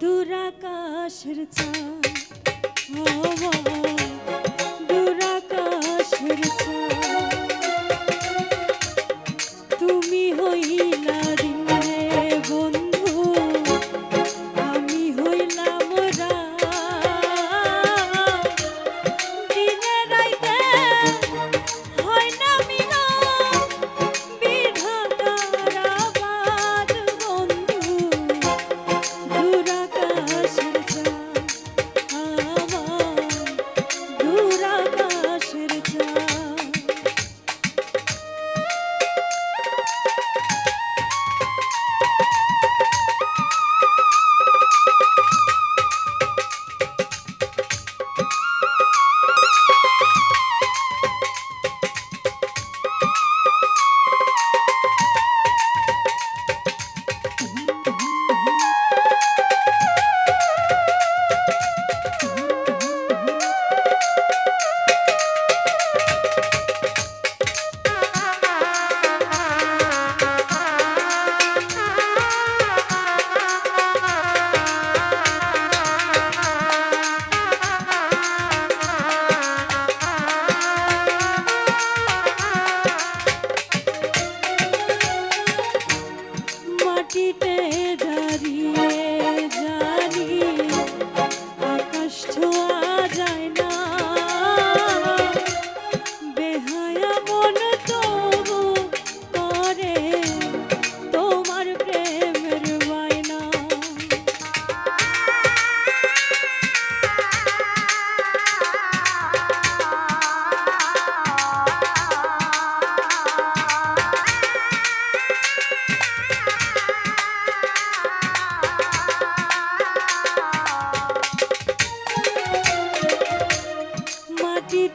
দুরাকাশের চাঁদ আমার দুরাকাশের চাঁদ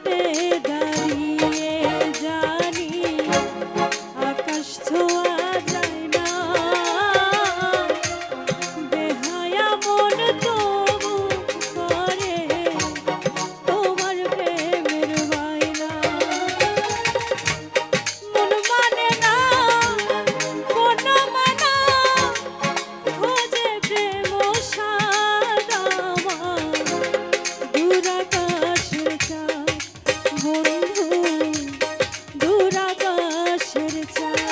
মাটিতে দুরাকাশের